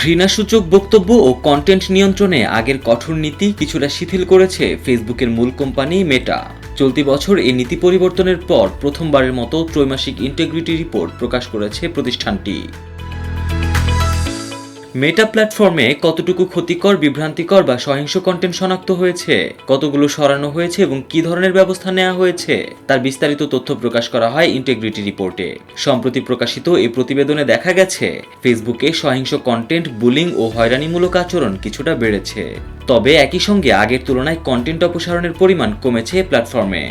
ঘৃণাসূচক বক্তব্য ও কন্টেন্ট নিয়ন্ত্রণে আগের কঠোর নীতি কিছুটা শিথিল করেছে ফেসবুকের মূল কোম্পানি মেটা চলতি বছর এই নীতি পরিবর্তনের পর প্রথমবারের মতো ত্রৈমাসিক ইন্টেগ্রিটি রিপোর্ট প্রকাশ করেছে প্রতিষ্ঠানটি। মেটা প্ল্যাটফর্মে কতটুকু ক্ষতিকর, বিভ্রান্তিকর বা সহিংস কন্টেন্ট শনাক্ত হয়েছে, কতগুলো সরানো হয়েছে এবং কী ধরনের ব্যবস্থা নেওয়া হয়েছে, তার বিস্তারিত তথ্য প্রকাশ করা হয় ইন্টেগ্রিটি রিপোর্টে সম্প্রতি প্রকাশিত এই প্রতিবেদনে দেখা গেছে ফেসবুকে সহিংস কন্টেন্ট বুলিং ও হয়রানিমূলক আচরণ কিছুটা বেড়েছে। তবে একই সঙ্গে আগের তুলনায় কন্টেন্ট অপসারণের পরিমাণ কমেছে প্ল্যাটফর্মে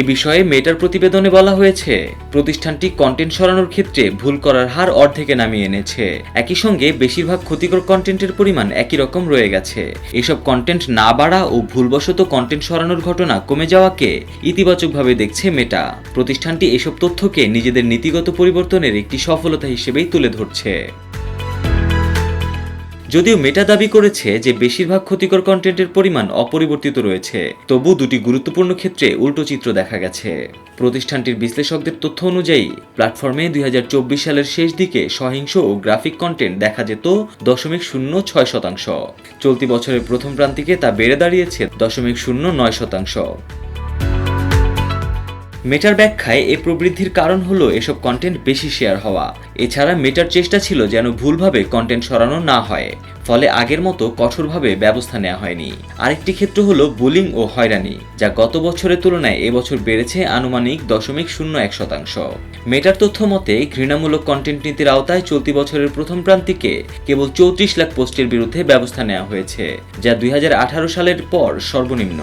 এ বিষয়ে মেটার প্রতিবেদনে বলা হয়েছে, প্রতিষ্ঠানটি কন্টেন্ট সরানোর ক্ষেত্রে ভুল করার হার অর্ধেকে নামিয়ে এনেছে। একই সঙ্গে বেশিরভাগ ক্ষতিকর কন্টেন্টের পরিমাণ একই রকম রয়ে গেছে। এসব কন্টেন্ট না বাড়া ও ভুলবশত কন্টেন্ট সরানোর ঘটনা কমে যাওয়াকে ইতিবাচকভাবে দেখছে মেটা। প্রতিষ্ঠানটি এসব তথ্যকে নিজেদের নীতিগত পরিবর্তনের একটি সফলতা হিসেবেই তুলে ধরছে। যদিও মেটা দাবি করেছে যে বেশিরভাগ ক্ষতিকর কন্টেন্টের পরিমাণ অপরিবর্তিত রয়েছে, তবু দুটি গুরুত্বপূর্ণ ক্ষেত্রে উল্টো চিত্র দেখা গেছে। প্রতিষ্ঠানটির বিশ্লেষকদের তথ্য অনুযায়ী, প্ল্যাটফর্মে দুই হাজার চব্বিশ সালের শেষ দিকে সহিংস ও গ্রাফিক কন্টেন্ট দেখা যেত দশমিক শূন্য ছয় শতাংশ। চলতি বছরের প্রথম প্রান্তিকে তা বেড়ে দাঁড়িয়েছে দশমিক শূন্য নয় শতাংশ। মেটার ব্যাখ্যায় এ প্রবৃদ্ধির কারণ হলো এসব কন্টেন্ট বেশি শেয়ার হওয়া। এছাড়া মেটার চেষ্টা ছিল যেন ভুলভাবে কন্টেন্ট সরানো না হয়, ফলে আগের মতো কঠোরভাবে ব্যবস্থা নেওয়া হয়নি। আরেকটি ক্ষেত্র হলো বুলিং ও হয়রানি, যা গত বছরের তুলনায় এবছর বেড়েছে আনুমানিক দশমিক শূন্য এক শতাংশ। মেটার তথ্য মতে, ঘৃণামূলক কন্টেন্ট নীতির আওতায় চলতি বছরের প্রথম প্রান্তিকে কেবল চৌত্রিশ লাখ পোস্টের বিরুদ্ধে ব্যবস্থা নেওয়া হয়েছে, যা দুই হাজার আঠারো সালের পর সর্বনিম্ন।